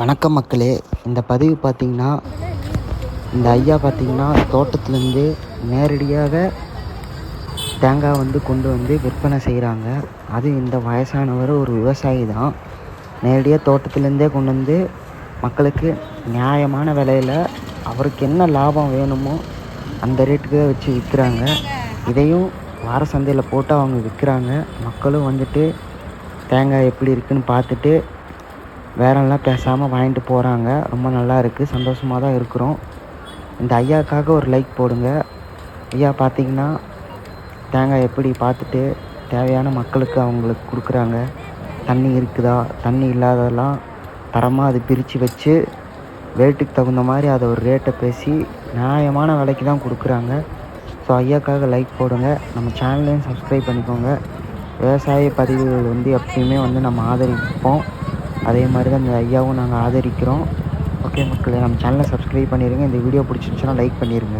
வணக்கம் மக்களே. இந்த பதிவு பார்த்திங்கன்னா இந்த ஐயா பார்த்திங்கன்னா தோட்டத்துலேருந்து நேரடியாக தேங்காய் வந்து கொண்டு வந்து விற்பனை செய்கிறாங்க. அது இந்த வயசானவர் ஒரு விவசாயி தான். நேரடியாக தோட்டத்துலேருந்தே கொண்டு வந்து மக்களுக்கு நியாயமான விலையில் அவருக்கு என்ன லாபம் வேணுமோ அந்த ரேட்டுக்கு வச்சு விற்கிறாங்க. இதையும் வார சந்தையில் போட்டு அவங்க விற்கிறாங்க. மக்களும் வந்துட்டு தேங்காய் எப்படி இருக்குன்னு பார்த்துட்டு வேறெல்லாம் பேசாமல் வாங்கிட்டு போகிறாங்க ரொம்ப நல்லா இருக்குது சந்தோஷமாக தான் இருக்கிறோம். இந்த ஐயாக்காக ஒரு லைக் போடுங்க. ஐயா பார்த்தீங்கன்னா தேங்காய் எப்படி பார்த்துட்டு தேவையான மக்களுக்கு அவங்களுக்கு கொடுக்குறாங்க. தண்ணி இருக்குதா? தண்ணி இல்லாததெல்லாம் தரமாக அது பிரித்து வச்சு ரேட்டுக்கு தகுந்த மாதிரி அதை ஒரு ரேட்டை பேசி நியாயமான விலைக்கு தான் கொடுக்குறாங்க. ஸோ ஐயாக்காக லைக் போடுங்க. நம்ம சேனலையும் சப்ஸ்கிரைப் பண்ணிக்கோங்க. விவசாய பதிவுகள் வந்து எப்பயுமே வந்து நம்ம ஆதரிப்போம். அதே மாதிரி தான் இந்த ஐயாவும் நாங்கள் ஆதரிக்கிறோம். ஓகே மக்களே நம்ம சேனலை சப்ஸ்கிரைப் பண்ணிடுங்க இந்த வீடியோ பிடிச்சிருந்துச்சுன்னா லைக் பண்ணிடுங்க